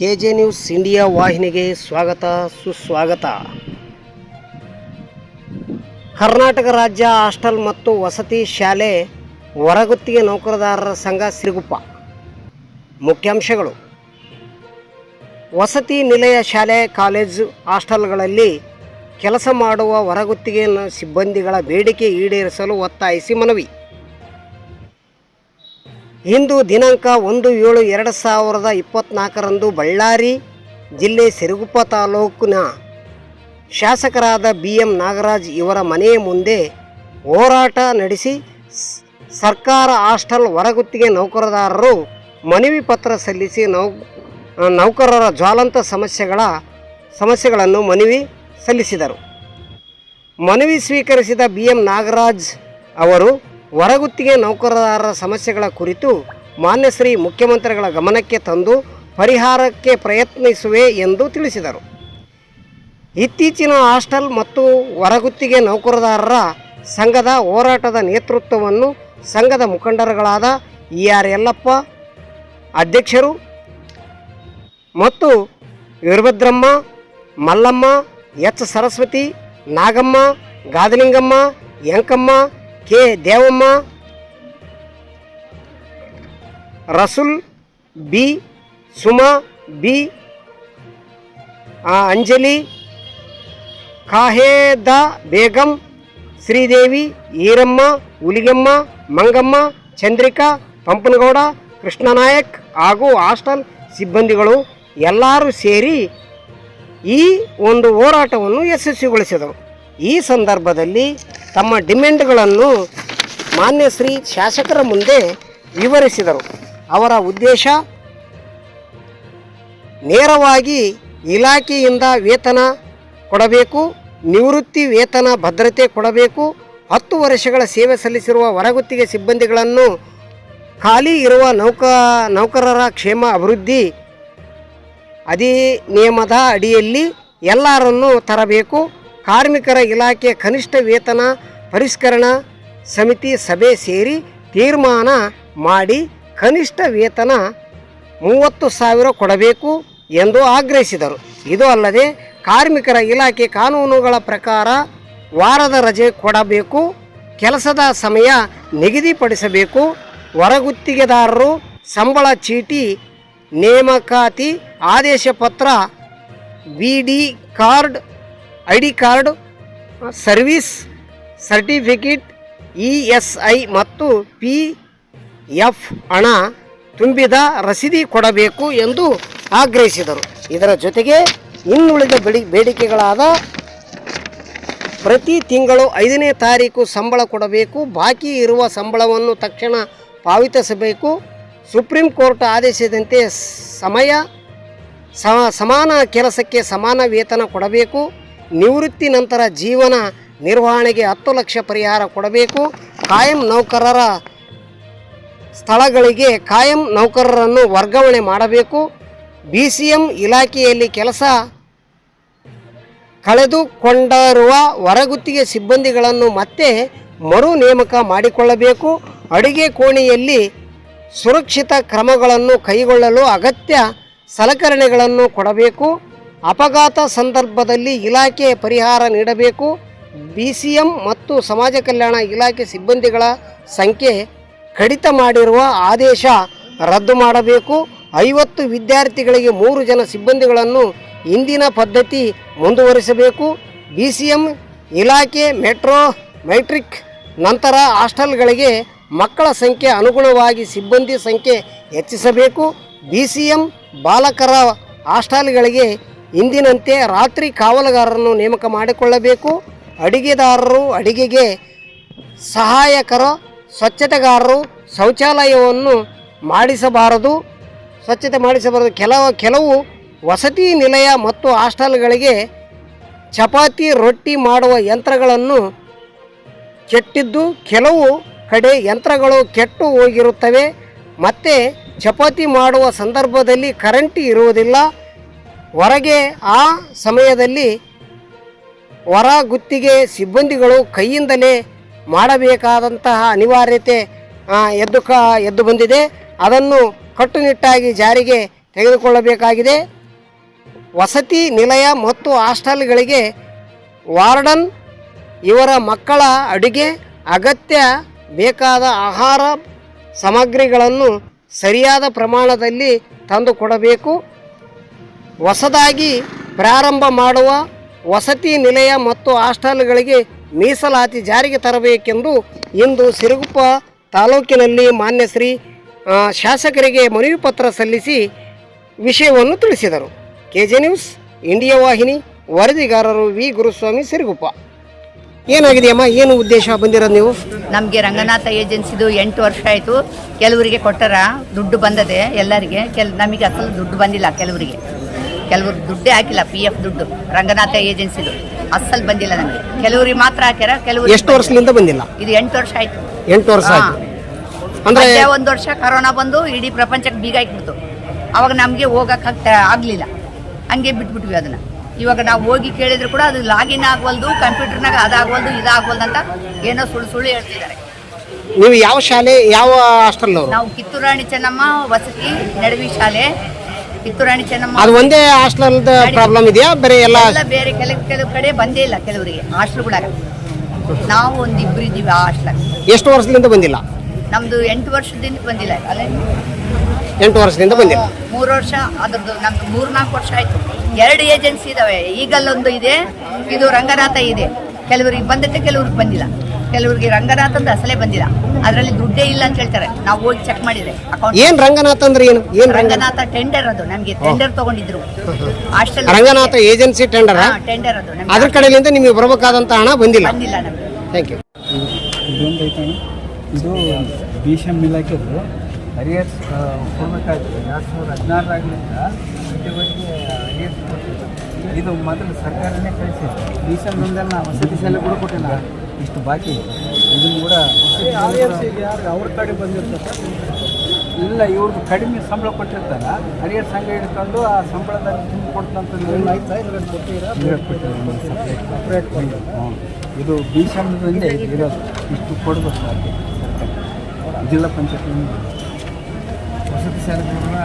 K J news India ವಾಹಿನಿಗೆ ಸ್ವಾಗತ, ಸುಸ್ವಾಗತ. ಕರ್ನಾಟಕ ರಾಜ್ಯ ಹಾಸ್ಟೆಲ್ ಮತ್ತು ವಸತಿ ಶಾಲೆ ಹೊರಗುತ್ತಿಗೆ ನೌಕರದಾರರ ಸಂಘ ಸಿರುಗುಪ್ಪ. ಮುಖ್ಯಾಂಶಗಳು. ವಸತಿ ನಿಲಯ ಶಾಲೆ, ಕಾಲೇಜು, ಹಾಸ್ಟೆಲ್ಗಳಲ್ಲಿ ಕೆಲಸ ಮಾಡುವ ಹೊರಗುತ್ತಿಗೆ ಸಿಬ್ಬಂದಿಗಳ ಬೇಡಿಕೆ ಈಡೇರಿಸಲು ಒತ್ತಾಯಿಸಿ ಮನವಿ. ಇಂದು ದಿನಾಂಕ ಒಂದು ಏಳು ಎರಡು ಸಾವಿರದ ಇಪ್ಪತ್ತ್ನಾಲ್ಕರಂದು ಬಳ್ಳಾರಿ ಜಿಲ್ಲೆ ಸಿರುಗುಪ್ಪ ತಾಲೂಕಿನ ಶಾಸಕರಾದ ಬಿ ಎಂ ನಾಗರಾಜ್ ಇವರ ಮನೆಯ ಮುಂದೆ ಹೋರಾಟ ನಡೆಸಿ ಸರ್ಕಾರ ಹಾಸ್ಟೆಲ್ ಹೊರಗುತ್ತಿಗೆ ನೌಕರದಾರರು ಮನವಿ ಪತ್ರ ಸಲ್ಲಿಸಿ ನೌ ನೌಕರರ ಜ್ವಾಲಂತ ಸಮಸ್ಯೆಗಳ ಸಮಸ್ಯೆಗಳನ್ನು ಮನವಿ ಸಲ್ಲಿಸಿದರು. ಮನವಿ ಸ್ವೀಕರಿಸಿದ ಬಿ ಎಂ ನಾಗರಾಜ್ ಅವರು ಹೊರಗುತ್ತಿಗೆ ನೌಕರದಾರರ ಸಮಸ್ಯೆಗಳ ಕುರಿತು ಮಾನ್ಯ ಶ್ರೀ ಮುಖ್ಯಮಂತ್ರಿಗಳ ಗಮನಕ್ಕೆ ತಂದು ಪರಿಹಾರಕ್ಕೆ ಪ್ರಯತ್ನಿಸುವೆ ಎಂದು ತಿಳಿಸಿದರು. ಇತ್ತೀಚಿನ ಹಾಸ್ಟೆಲ್ ಮತ್ತು ಹೊರಗುತ್ತಿಗೆ ನೌಕರದಾರರ ಸಂಘದ ಹೋರಾಟದ ನೇತೃತ್ವವನ್ನು ಸಂಘದ ಮುಖಂಡರುಗಳಾದ ಇ ಆರ್ ಯಲ್ಲಪ್ಪ ಅಧ್ಯಕ್ಷರು ಮತ್ತು Veerabhadramma, Mallamma, H. Saraswati, Nagamma, Gadalingamma Yankamma K Devamma, Rasul, B Suma, B Anjali, Kaheda Begum, Sridevi, Eeramma, Huligemma, Mangamma, Chandrika, Pampanagouda, Krishnanayak ಹಾಗೂ ಹಾಸ್ಟೆಲ್ ಸಿಬ್ಬಂದಿಗಳು ಎಲ್ಲರೂ ಸೇರಿ ಈ ಒಂದು ಹೋರಾಟವನ್ನು ಯಶಸ್ವಿಗೊಳಿಸಿದರು. ಈ ಸಂದರ್ಭದಲ್ಲಿ ತಮ್ಮ ಡಿಮ್ಯಾಂಡ್ಗಳನ್ನು ಮಾನ್ಯ ಶ್ರೀ ಶಾಸಕರ ಮುಂದೆ ವಿವರಿಸಿದರು. ಅವರ ಉದ್ದೇಶ, ನೇರವಾಗಿ ಇಲಾಖೆಯಿಂದ ವೇತನ ಕೊಡಬೇಕು, ನಿವೃತ್ತಿ ವೇತನ ಭದ್ರತೆ ಕೊಡಬೇಕು, ಹತ್ತು ವರ್ಷಗಳ ಸೇವೆ ಸಲ್ಲಿಸಿರುವ ಹೊರಗುತ್ತಿಗೆ ಸಿಬ್ಬಂದಿಗಳನ್ನು ಖಾಲಿ ಇರುವ ನೌಕ, ನೌಕರರ ಕ್ಷೇಮ ಅಭಿವೃದ್ಧಿ ಅಧಿನಿಯಮದ ಅಡಿಯಲ್ಲಿ ಎಲ್ಲರನ್ನೂ ತರಬೇಕು. ಕಾರ್ಮಿಕರ ಇಲಾಖೆ ಕನಿಷ್ಠ ವೇತನ ಪರಿಷ್ಕರಣಾ ಸಮಿತಿ ಸಭೆ ಸೇರಿ ತೀರ್ಮಾನ ಮಾಡಿ ಕನಿಷ್ಠ ವೇತನ ಮೂವತ್ತು ಸಾವಿರ ಕೊಡಬೇಕು ಎಂದು ಆಗ್ರಹಿಸಿದರು. ಇದು ಅಲ್ಲದೆ ಕಾರ್ಮಿಕರ ಇಲಾಖೆ ಕಾನೂನುಗಳ ಪ್ರಕಾರ ವಾರದ ರಜೆ ಕೊಡಬೇಕು, ಕೆಲಸದ ಸಮಯ ನಿಗದಿಪಡಿಸಬೇಕು, ಹೊರಗುತ್ತಿಗೆದಾರರು ಸಂಬಳ ಚೀಟಿ, ನೇಮಕಾತಿ, ಆದೇಶ ಪತ್ರ B D card I D card, service certificate, E S I ಮತ್ತು ಪಿ ಎಫ್ ಹಣ ತುಂಬಿದ ರಸೀದಿ ಕೊಡಬೇಕು ಎಂದು ಆಗ್ರಹಿಸಿದರು. ಇದರ ಜೊತೆಗೆ ಇನ್ನುಳಿದ ಬೆಡಿ, ಬೇಡಿಕೆಗಳಾದ ಪ್ರತಿ ತಿಂಗಳು ಐದನೇ ತಾರೀಕು ಸಂಬಳ ಕೊಡಬೇಕು, ಬಾಕಿ ಇರುವ ಸಂಬಳವನ್ನು ತಕ್ಷಣ ಪಾವತಿಸಬೇಕು. ಸುಪ್ರೀಂ ಕೋರ್ಟ್ ಆದೇಶದಂತೆ ಸಮಯ ಸಮಾನ ಕೆಲಸಕ್ಕೆ ಸಮಾನ ವೇತನ ಕೊಡಬೇಕು. ನಿವೃತ್ತಿ ನಂತರ ಜೀವನ ನಿರ್ವಹಣೆಗೆ ಹತ್ತು ಲಕ್ಷ ಪರಿಹಾರ ಕೊಡಬೇಕು. ಕಾಯಂ ನೌಕರರ ಸ್ಥಳಗಳಿಗೆ ಕಾಯಂ ನೌಕರರನ್ನು ವರ್ಗಾವಣೆ ಮಾಡಬೇಕು. ಬಿ ಸಿ ಎಂ ಇಲಾಖೆಯಲ್ಲಿ ಕೆಲಸ ಕಳೆದುಕೊಂಡಿರುವ ಹೊರಗುತ್ತಿಗೆ ಸಿಬ್ಬಂದಿಗಳನ್ನು ಮತ್ತೆ ಮರು ನೇಮಕ ಮಾಡಿಕೊಳ್ಳಬೇಕು. ಅಡುಗೆ ಕೋಣೆಯಲ್ಲಿ ಸುರಕ್ಷಿತ ಕ್ರಮಗಳನ್ನು ಕೈಗೊಳ್ಳಲು ಅಗತ್ಯ ಸಲಕರಣೆಗಳನ್ನು ಕೊಡಬೇಕು. ಅಪಘಾತ ಸಂದರ್ಭದಲ್ಲಿ ಇಲಾಖೆ ಪರಿಹಾರ ನೀಡಬೇಕು. ಬಿ ಸಿ ಎಂ ಮತ್ತು ಸಮಾಜ ಕಲ್ಯಾಣ ಇಲಾಖೆ ಸಿಬ್ಬಂದಿಗಳ ಸಂಖ್ಯೆ ಕಡಿತ ಮಾಡಿರುವ ಆದೇಶ ರದ್ದು ಮಾಡಬೇಕು. ಐವತ್ತು ವಿದ್ಯಾರ್ಥಿಗಳಿಗೆ ಮೂರು ಜನ ಸಿಬ್ಬಂದಿಗಳನ್ನು ಇಂದಿನ ಪದ್ಧತಿ ಮುಂದುವರಿಸಬೇಕು. ಬಿ ಸಿ ಎಂ ಇಲಾಖೆ ಮೆಟ್ರೋ ಮೆಟ್ರಿಕ್ ನಂತರ ಹಾಸ್ಟೆಲ್ಗಳಿಗೆ ಮಕ್ಕಳ ಸಂಖ್ಯೆ ಅನುಗುಣವಾಗಿ ಸಿಬ್ಬಂದಿ ಸಂಖ್ಯೆ ಹೆಚ್ಚಿಸಬೇಕು. ಬಿ ಸಿ ಎಂ ಬಾಲಕರ ಹಾಸ್ಟೆಲ್ಗಳಿಗೆ ಇಂದಿನಂತೆ ರಾತ್ರಿ ಕಾವಲುಗಾರರನ್ನು ನೇಮಕ ಮಾಡಿಕೊಳ್ಳಬೇಕು. ಅಡಿಗೆದಾರರು ಅಡಿಗೆಗೆ ಸಹಾಯಕರ, ಸ್ವಚ್ಛತೆಗಾರರು ಶೌಚಾಲಯವನ್ನು ಮಾಡಿಸಬಾರದು. ಸ್ವಚ್ಛತೆ ಮಾಡಿಸಬಾರದು. ಕೆಲವು ಕೆಲವು ವಸತಿ ನಿಲಯ ಮತ್ತು ಹಾಸ್ಟೆಲ್ಗಳಿಗೆ ಚಪಾತಿ, ರೊಟ್ಟಿ ಮಾಡುವ ಯಂತ್ರಗಳನ್ನು ಕೆಟ್ಟಿದ್ದು, ಕೆಲವು ಕಡೆ ಯಂತ್ರಗಳು ಕೆಟ್ಟು ಹೋಗಿರುತ್ತವೆ. ಮತ್ತು ಚಪಾತಿ ಮಾಡುವ ಸಂದರ್ಭದಲ್ಲಿ ಕರೆಂಟ್ ಇರುವುದಿಲ್ಲ. ಹೊರಗೆ ಆ ಸಮಯದಲ್ಲಿ ಹೊರ ಗುತ್ತಿಗೆ ಸಿಬ್ಬಂದಿಗಳು ಕೈಯಿಂದಲೇ ಮಾಡಬೇಕಾದಂತಹ ಅನಿವಾರ್ಯತೆ ಎದ್ದು ಕ, ಎದ್ದು ಬಂದಿದೆ. ಅದನ್ನು ಕಟ್ಟುನಿಟ್ಟಾಗಿ ಜಾರಿಗೆ ತೆಗೆದುಕೊಳ್ಳಬೇಕಾಗಿದೆ. ವಸತಿ ನಿಲಯ ಮತ್ತು ಹಾಸ್ಟೆಲ್ಗಳಿಗೆ ವಾರ್ಡನ್ ಇವರ ಮಕ್ಕಳ ಅಡುಗೆ, ಅಗತ್ಯ ಬೇಕಾದ ಆಹಾರ ಸಾಮಗ್ರಿಗಳನ್ನು ಸರಿಯಾದ ಪ್ರಮಾಣದಲ್ಲಿ ತಂದು ಕೊಡಬೇಕು ಹೊಸದಾಗಿ ಪ್ರಾರಂಭ ಮಾಡುವ ವಸತಿ ನಿಲಯ ಮತ್ತು ಹಾಸ್ಟೆಲ್ಗಳಿಗೆ ಮೀಸಲಾತಿ ಜಾರಿಗೆ ತರಬೇಕೆಂದು ಇಂದು ಸಿರುಗುಪ್ಪ ತಾಲೂಕಿನಲ್ಲಿ ಮಾನ್ಯ ಶ್ರೀ ಶಾಸಕರಿಗೆ ಮನವಿ ಪತ್ರ ಸಲ್ಲಿಸಿ ವಿಷಯವನ್ನು ತಿಳಿಸಿದರು. ಕೆ ಜೆ ನ್ಯೂಸ್, ಇಂಡಿಯಾ ವಾಹಿನಿ, ವರದಿಗಾರರು ವಿ. ಗುರುಸ್ವಾಮಿ ಸಿರುಗುಪ್ಪ. ಏನಾಗಿದೆಯಮ್ಮ, ಏನು ಉದ್ದೇಶ ಬಂದಿರೋದು ನೀವು? ನಮಗೆ ರಂಗನಾಥ ಏಜೆನ್ಸಿದು ಎಂಟು ವರ್ಷ ಆಯಿತು. ಕೆಲವರಿಗೆ ಕೊಟ್ಟರ ದುಡ್ಡು ಬಂದದೆ ಎಲ್ಲರಿಗೆ. ಕೆಲ್, ನಮಗೆ ಅಸಲು ದುಡ್ಡು ಬಂದಿಲ್ಲ ಕೆಲವರಿಗೆ. ಕೆಲವರು ದುಡ್ಡೇ ಹಾಕಿಲ್ಲ ಪಿ ಎಫ್ ದುಡ್ಡು ರಂಗನಾಥ ಏಜೆನ್ಸಿದು ಅಸಲ್ ಬಂದಿಲ್ಲ ನಮಗೆ. ಕೆಲವರಿಗೆ ಮಾತ್ರ ಹಾಕ್ಯಾರ ಕೆಲವರು ಎಷ್ಟು ವರ್ಷದಿಂದ ಬಂದಿಲ್ಲ? ಇದು ಎಂಟು ವರ್ಷ ಆಯ್ತು. ಎಂಟು ವರ್ಷ ಆಯ್ತು. ಅಂದ್ರೆ ಒಂದು ವರ್ಷ ಕರೋನಾ ಬಂದು ಇಡೀ ಪ್ರಪಂಚಕ್ಕೆ ಬೀಗ ಇಟ್ಬಿಡ್ತು ಅವಾಗ ನಮಗೆ ಹೋಗಕ್ಕೆ ಆಗ್ತಾ ಆಗಲಿಲ್ಲ. ಹಂಗೆ ಬಿಟ್ಬಿಟ್ವಿ ಅದನ್ನ. ಇವಾಗ ನಾವು ಹೋಗಿ ಕೇಳಿದ್ರು ಕೂಡ ಅದು ಲಾಗಿನ್ ಆಗವಲ್ದು ಕಂಪ್ಯೂಟರ್ನಾಗ ಅದಾಗವಲ್ದು ಇದಾಗವಲ್ದು ಅಂತ ಏನೋ ಸುಳ್ಳು ಸುಳ್ಳು ಹೇಳ್ತಿದ್ದಾರೆ. ನೀವು ಯಾವ ಶಾಲೆ ಯಾವ ಹಾಸ್ಟೆಲ್ ನಾವು ಕಿತ್ತೂರಾಣಿ ಚೆನ್ನಮ್ಮ ವಸತಿ ನಡವಿ ಶಾಲೆ. ಕಿತ್ತೂರಾಣಿ ಚೆನ್ನಮ್ಮ ಅದು ಒಂದೇ ಹಾಸ್ಟೆಲ್ ಪ್ರಾಬ್ಲಮ್ ಇದೆಯಾ? ಬೇರೆ ಎಲ್ಲ ಎಲ್ಲ ಬೇರೆ ಕೆಲವು ಕೆಲವು ಕಡೆ ಬಂದೇ ಇಲ್ಲ ಕೆಲವರಿಗೆ. ಹಾಸ್ಟೆಲ್ಗಳಾಗ ನಾವು ಒಂದು ಇಬ್ರು ಇದ್ದೀವಿ ಆ ಹಾಸ್ಟೆಲ್ ಎಷ್ಟು ವರ್ಷದಿಂದ ಬಂದಿಲ್ಲ? ನಮ್ದು ಎಂಟು ವರ್ಷದಿಂದ ಬಂದಿಲ್ಲ. ಅಲ್ಲ ಎಂಟು ವರ್ಷದಿಂದ ಬಂದಿಲ್ಲ. ಮೂರು ವರ್ಷ ಅದ್ರದ್ದು ನಮ್ದು ಮೂರ್ನಾಲ್ಕು ವರ್ಷ ಆಯ್ತು. ಎರಡು ಏಜೆನ್ಸಿ ಇದಾವೆ. ಈಗಲ್ಲೊಂದು ಇದೆ ಇದು ರಂಗನಾಥ ಇದೆ. ಕೆಲವರಿಗೆ ಬಂದತ್ತೆ ಕೆಲವ್ರಿಗೆ ಬಂದಿಲ್ಲ. ಕೆಲವರಿಗೆ ರಂಗನಾಥಂದು ಅಸಲೇ ಬಂದಿಲ್ಲ. ಅದರಲ್ಲಿ ದುಡ್ಡೇ ಇಲ್ಲ ಅಂತ ಹೇಳ್ತಾರೆ. ನಾವು ಹೋಗಿ ಚೆಕ್ ಮಾಡಿದ್ರೆ. ಅಕೌಂಟ್ ಏನ್ ರಂಗನಾಥ್ ಅಂದ್ರೆ ಏನು? ಏನ್ ರಂಗನಾಥ್ ರಂಗನಾಥ ಟೆಂಡರ್ ಅದು ನಮಗೆ tender ತಗೊಂಡಿದ್ರು. Hostel Ranganatha agency tender tender ಅದು ನಮ್ಗೆ ಅದ್ರ ಕಡೆಯಿಂದ ನಿಮಗೆ ಬರಬೇಕಾದಂತ ಹಣ ಬಂದಿಲ್ಲ. ಬಂದಿಲ್ಲ ನಮಗೆ. ಥ್ಯಾಂಕ್ ಯು ಇದೊಂದು ಐತಣ್ಣ ಇದು ಬಿ ಸಿ ಎಂ ಇಲಾಖೆದು ಹರಿಯರ್ಸ್ ಎರಡು ಸಾವಿರದ ಹದಿನಾರರಾಗಲಿಂದ ಇದುವರೆಗೆ ಹರಿಯರ್ಸ್ ಕೊಟ್ಟಿಲ್ಲ ಇದು ಮೊದಲು ಸರ್ಕಾರನೇ ಕಳಿಸಿದೆ ಬಿ ಸಿ ಎಂ ಒಂದೆಲ್ಲ ವಸತಿ ಶಾಲೆ ಕೂಡ ಕೊಟ್ಟಿಲ್ಲ. ಇಷ್ಟು ಬಾಕಿ ಇದೆ. ಇದನ್ನು ಕೂಡ ಅವ್ರ ಕಡೆ ಬಂದಿರ್ತದೆ ಇಲ್ಲ ಇವ್ರದ್ದು ಕಡಿಮೆ ಸಂಬಳ ಕೊಟ್ಟಿರ್ತಾರ. ಹರಿಯರ್ ಸಂಘ ಹಿಡ್ಕೊಂಡು ಆ ಸಂಬಳದಲ್ಲಿ ತುಂಬ ಕೊಡ್ತಂತ ಇದು ಬಿ ಸಂಬಳದಿಂದ ಇರೋದು ಇಷ್ಟು ಕೊಡಬೇಕು ಸರ್ ಜಿಲ್ಲಾ ಪಂಚಾಯತ್ ವಸತಿ ಶಾಲೆಗಳನ್ನ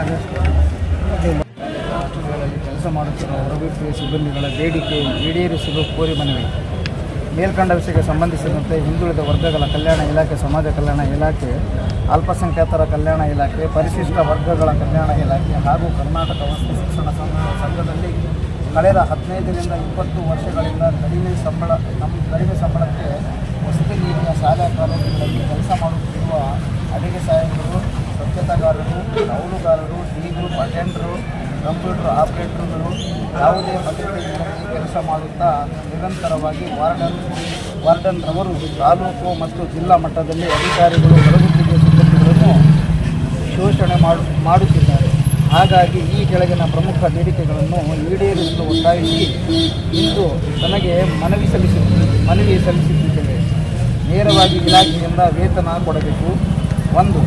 ಕೆಲಸ ಮಾಡುತ್ತಿರುವ ಹೊರಗುತ್ತಿಗೆ ಸಿಬ್ಬಂದಿಗಳ ಬೇಡಿಕೆ ಈಡೇರಿಸಲು ಕೋರಿ ಮನವಿ. ಮೇಲ್ಕಂಡ ವಿಷಯಕ್ಕೆ ಸಂಬಂಧಿಸಿದಂತೆ ಹಿಂದುಳಿದ ವರ್ಗಗಳ ಕಲ್ಯಾಣ ಇಲಾಖೆ, ಸಮಾಜ ಕಲ್ಯಾಣ ಇಲಾಖೆ, ಅಲ್ಪಸಂಖ್ಯಾತರ ಕಲ್ಯಾಣ ಇಲಾಖೆ, ಪರಿಶಿಷ್ಟ ವರ್ಗಗಳ ಕಲ್ಯಾಣ ಇಲಾಖೆ ಹಾಗೂ ಕರ್ನಾಟಕ ವಸ್ತು ಶಿಕ್ಷಣ ಸಂಘ ಸಂಘದಲ್ಲಿ ಕಳೆದ ಹದಿನೈದರಿಂದ ಇಪ್ಪತ್ತು ವರ್ಷಗಳಿಂದ ಕಡಿಮೆ ಸಂಬಳ ನಮ್ಮ ಕಡಿಮೆ ಸಂಬಳಕ್ಕೆ ವಸತಿ ನೀರಿನ ಶಾಲಾ ಕಾಲೇಜುಗಳಲ್ಲಿ ಕೆಲಸ ಮಾಡುತ್ತಿರುವ ಅಡಿಗೆ ಸಹಾಯಕರು ಸ್ವಚ್ಛತಾಗಾರರು ನೌಲುಗಾರರು ಡಿ ಗ್ರೂಪ್ ಅಟೆಂಡರು ಕಂಪ್ಯೂಟರ್ ಆಪರೇಟರ್ಗಳು ಯಾವುದೇ ಭದ್ರತೆ ಕೆಲಸ ಮಾಡುತ್ತಾ ನಿರಂತರವಾಗಿ ವಾರ್ಡನ್ ವಾರ್ಡನ್ ರವರು ತಾಲೂಕು ಮತ್ತು ಜಿಲ್ಲಾ ಮಟ್ಟದಲ್ಲಿ ಅಧಿಕಾರಿಗಳು ಹೊರಗುತ್ತಿಗೆ ಸಿಬ್ಬಂದಿಗಳನ್ನು ಶೋಷಣೆ ಮಾಡು ಮಾಡುತ್ತಿದ್ದಾರೆ. ಹಾಗಾಗಿ ಈ ಕೆಳಗಿನ ಪ್ರಮುಖ ಬೇಡಿಕೆಗಳನ್ನು ಈಡೇರಿಸಲು ಒತ್ತಾಯಿಸಿ ಇಂದು ತನಗೆ ಮನವಿ ಸಲ್ಲಿಸಿ ಮನವಿ ಸಲ್ಲಿಸುತ್ತಿದ್ದೇವೆ ನೇರವಾಗಿ ಇಲಾಖೆಯಿಂದ ವೇತನ ಕೊಡಬೇಕು. ಒಂದು,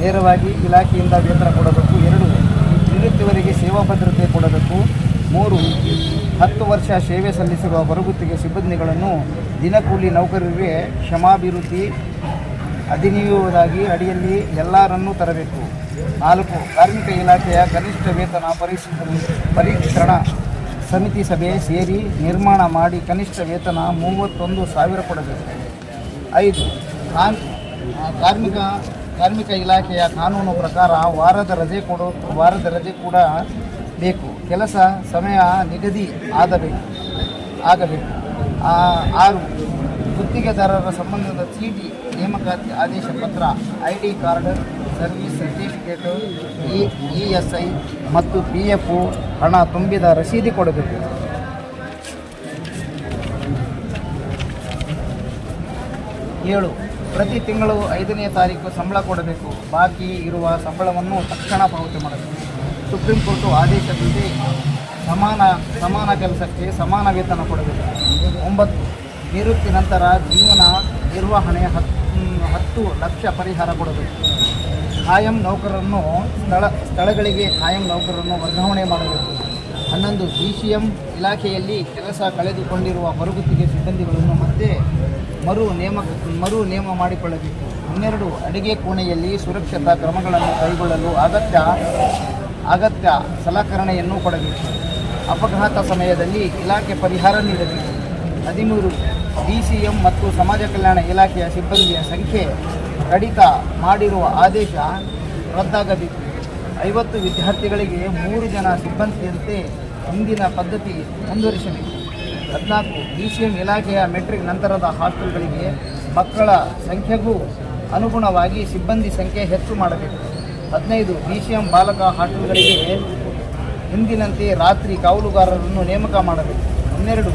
ನೇರವಾಗಿ ಇಲಾಖೆಯಿಂದ ವೇತನ ಕೊಡಬೇಕು. ಎರಡು ನಿವೃತ್ತಿವರೆಗೆ ಸೇವಾ ಭದ್ರತೆ ಕೊಡಬೇಕು. ಮೂರು, ಹತ್ತು ವರ್ಷ ಸೇವೆ ಸಲ್ಲಿಸಿರುವ ಬರಗುತ್ತಿಗೆ ಸಿಬ್ಬಂದಿಗಳನ್ನು ದಿನಕೂಲಿ ನೌಕರರಿಗೆ ಕ್ಷಮಾಭಿವೃದ್ಧಿ ಅಧಿನಿಯುವುದಾಗಿ ಅಡಿಯಲ್ಲಿ ಎಲ್ಲರನ್ನೂ ತರಬೇಕು. ನಾಲ್ಕು, ಕಾರ್ಮಿಕ ಇಲಾಖೆಯ ಕನಿಷ್ಠ ವೇತನ ಪರಿಶೀಲನೆ ಪರಿಷ್ಕರಣ ಸಮಿತಿ ಸಭೆ ಸೇರಿ ನಿರ್ಮಾಣ ಮಾಡಿ ಕನಿಷ್ಠ ವೇತನ ಮೂವತ್ತೊಂದು ಸಾವಿರ ಕೊಡಬೇಕು. ಐದು ಕಾರ್ಮಿಕ ಕಾರ್ಮಿಕ ಇಲಾಖೆಯ ಕಾನೂನು ಪ್ರಕಾರ ವಾರದ ರಜೆ ಕೊಡು ವಾರದ ರಜೆ ಕೂಡ ಬೇಕು. ಕೆಲಸ ಸಮಯ ನಿಗದಿ ಆಗಬೇಕು. ಆಗಬೇಕು. ಆರು ಗುತ್ತಿಗೆದಾರರ ಸಂಬಂಧದ ಚೀಟಿ, ನೇಮಕಾತಿ ಆದೇಶ ಪತ್ರ, I D card, service certificate, E E S I ಮತ್ತು ಪಿ ಎಫ್ ಹಣ ತುಂಬಿದ ರಸೀದಿ ಕೊಡಬೇಕು. ಏಳು ಪ್ರತಿ ತಿಂಗಳು ಐದನೇ ತಾರೀಕು ಸಂಬಳ ಕೊಡಬೇಕು. ಬಾಕಿ ಇರುವ ಸಂಬಳವನ್ನು ತಕ್ಷಣ ಪಾವತಿ ಮಾಡಬೇಕು. ಸುಪ್ರೀಂ ಕೋರ್ಟು ಆದೇಶದಂತೆ ಸಮಾನ ಸಮಾನ ಕೆಲಸಕ್ಕೆ ಸಮಾನ ವೇತನ ಕೊಡಬೇಕು. ಒಂಬತ್ತು, ನಿವೃತ್ತಿ ನಂತರ ಜೀವನ ನಿರ್ವಹಣೆ ಹತ್ತು ಹತ್ತು ಲಕ್ಷ ಪರಿಹಾರ ಕೊಡಬೇಕು. ಕಾಯಂ ನೌಕರರನ್ನು ಸ್ಥಳ, ಸ್ಥಳಗಳಿಗೆ ಕಾಯಂ ನೌಕರರನ್ನು ವರ್ಗಾವಣೆ ಮಾಡಬೇಕು. ಹನ್ನೊಂದು, ಡಿ ಸಿ ಎಂ ಇಲಾಖೆಯಲ್ಲಿ ಕೆಲಸ ಕಳೆದುಕೊಂಡಿರುವ ಹೊರಗುತ್ತಿಗೆ ಸಿಬ್ಬಂದಿಗಳನ್ನು ಮತ್ತೆ ಮರು ನೇಮ ಮರು ನೇಮ ಮಾಡಿಕೊಳ್ಳಬೇಕು. ಹನ್ನೆರಡು ಅಡಿಗೆ ಕೋಣೆಯಲ್ಲಿ ಸುರಕ್ಷತಾ ಕ್ರಮಗಳನ್ನು ಕೈಗೊಳ್ಳಲು ಅಗತ್ಯ ಅಗತ್ಯ ಸಲಕರಣೆಯನ್ನು ಕೊಡಬೇಕು. ಅಪಘಾತ ಸಮಯದಲ್ಲಿ ಇಲಾಖೆ ಪರಿಹಾರ ನೀಡಬೇಕು. ಹದಿಮೂರು ಡಿ ಸಿ ಎಂ ಮತ್ತು ಸಮಾಜ ಕಲ್ಯಾಣ ಇಲಾಖೆಯ ಸಿಬ್ಬಂದಿಯ ಸಂಖ್ಯೆ ಕಡಿತ ಮಾಡಿರುವ ಆದೇಶ ರದ್ದಾಗಬೇಕು. ಐವತ್ತು ವಿದ್ಯಾರ್ಥಿಗಳಿಗೆ ಮೂರು ಜನ ಸಿಬ್ಬಂದಿಯಂತೆ ಹಿಂದಿನ ಪದ್ಧತಿ ಮುಂದುವರಿಸಬೇಕು. ಹದಿನಾಲ್ಕು ಬಿ ಸಿ ಎಂ ಇಲಾಖೆಯ ಮೆಟ್ರಿಕ್ ನಂತರದ ಹಾಸ್ಟೆಲ್ಗಳಿಗೆ ಮಕ್ಕಳ ಸಂಖ್ಯೆಗೂ ಅನುಗುಣವಾಗಿ ಸಿಬ್ಬಂದಿ ಸಂಖ್ಯೆ ಹೆಚ್ಚು ಮಾಡಬೇಕು. ಹದಿನೈದು ಬಿ ಸಿ ಎಂ ಬಾಲಕ ಹಾಸ್ಟೆಲ್ಗಳಿಗೆ ಹಿಂದಿನಂತೆ ರಾತ್ರಿ ಕಾವಲುಗಾರರನ್ನು ನೇಮಕ ಮಾಡಬೇಕು. ಹನ್ನೆರಡು,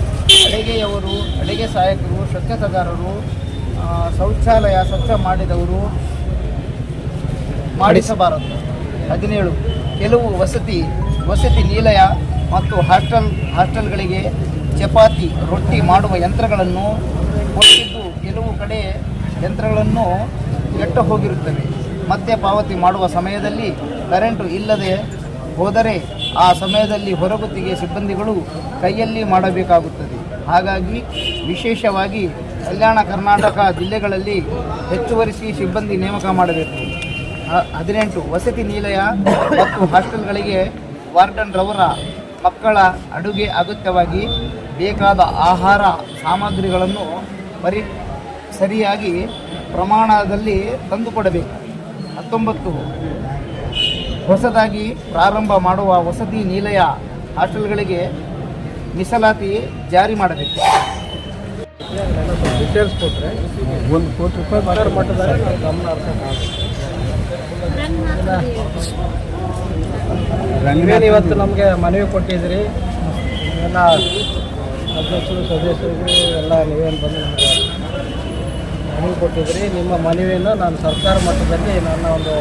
ಅಡಿಗೆಯವರು, ಅಡಿಗೆ ಸಹಾಯಕರು, ಸ್ವಚ್ಛತಾಗಾರರು ಶೌಚಾಲಯ ಸ್ವಚ್ಛ ಮಾಡಿದವರು ಮಾಡಿಸಬಾರದು. ಹದಿನೇಳು, ಕೆಲವು ವಸತಿ ವಸತಿ ನಿಲಯ ಮತ್ತು ಹಾಸ್ಟೆಲ್, ಹಾಸ್ಟೆಲ್ಗಳಿಗೆ ಚಪಾತಿ, ರೊಟ್ಟಿ ಮಾಡುವ ಯಂತ್ರಗಳನ್ನು ಕೊಟ್ಟಿದ್ದು ಕೆಲವು ಕಡೆ ಯಂತ್ರಗಳನ್ನು ಕೆಟ್ಟು ಹೋಗಿರುತ್ತವೆ. ಮತ್ತೆ ಪಾವತಿ ಮಾಡುವ ಸಮಯದಲ್ಲಿ ಕರೆಂಟು ಇಲ್ಲದೆ ಹೋದರೆ ಆ ಸಮಯದಲ್ಲಿ ಹೊರಗುತ್ತಿಗೆ ಸಿಬ್ಬಂದಿಗಳು ಕೈಯಲ್ಲಿ ಮಾಡಬೇಕಾಗುತ್ತದೆ. ಹಾಗಾಗಿ ವಿಶೇಷವಾಗಿ ಕಲ್ಯಾಣ ಕರ್ನಾಟಕ ಜಿಲ್ಲೆಗಳಲ್ಲಿ ಹೆಚ್ಚುವರಿ ಸಿಬ್ಬಂದಿ ನೇಮಕ ಮಾಡಬೇಕು. ಹದಿನೆಂಟು ವಸತಿ ನಿಲಯ ಮತ್ತು ಹಾಸ್ಟೆಲ್ಗಳಿಗೆ ವಾರ್ಡನ್ ರವರ ಮಕ್ಕಳ ಅಡುಗೆ ಅಗತ್ಯವಾಗಿ ಬೇಕಾದ ಆಹಾರ ಸಾಮಗ್ರಿಗಳನ್ನು ಪರಿ ಸರಿಯಾಗಿ ಪ್ರಮಾಣದಲ್ಲಿ ತಂದುಕೊಡಬೇಕು. ಹತ್ತೊಂಬತ್ತು ಹೊಸದಾಗಿ ಪ್ರಾರಂಭ ಮಾಡುವ ವಸತಿ ನಿಲಯ ಹಾಸ್ಟೆಲ್ಗಳಿಗೆ ಮೀಸಲಾತಿ ಜಾರಿ ಮಾಡಬೇಕು. ಡೀಟೇಲ್ಸ್ ಕೊಟ್ಟರೆ ಒಂದು ಕೋಟಿ ರೂಪಾಯಿ ಗಮನ ಹರಿಸೋಕ್ಕಾಗುತ್ತೆ ಇವತ್ತು ನಮಗೆ ಮನವಿ ಕೊಟ್ಟಿದ್ರಿ ಎಲ್ಲ ಅಧ್ಯಕ್ಷರು ಸದಸ್ಯರು ಎಲ್ಲ ನೀವೇನು ಬಂದು ನಮಗೆ ಮನವಿ ಕೊಟ್ಟಿದ್ರಿ ನಿಮ್ಮ ಮನವಿಯನ್ನು ನಾನು ಸರ್ಕಾರ ಮಟ್ಟದಲ್ಲಿ ನನ್ನ ಒಂದು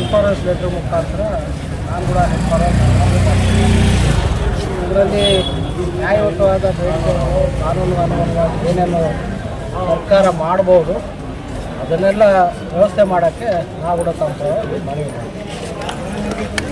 ಇನ್ಫಾರೆನ್ಸ್ ಲೆಟ್ರ್ ಮುಖಾಂತರ ನಾನು ಕೂಡ ಇದರಲ್ಲಿ ನ್ಯಾಯಯುತವಾದ ಬೇಡಿಕೆಗಳು, ಕಾನೂನು ಅನುಗುಣವಾಗಿ ಏನೇನು ಸರ್ಕಾರ ಮಾಡ್ಬೋದು, ಅದನ್ನೆಲ್ಲ ವ್ಯವಸ್ಥೆ ಮಾಡೋಕ್ಕೆ ನಾವು ಕೂಡ ತಂತ್ರ ಮನವಿ ಮಾಡ್ತೀವಿ.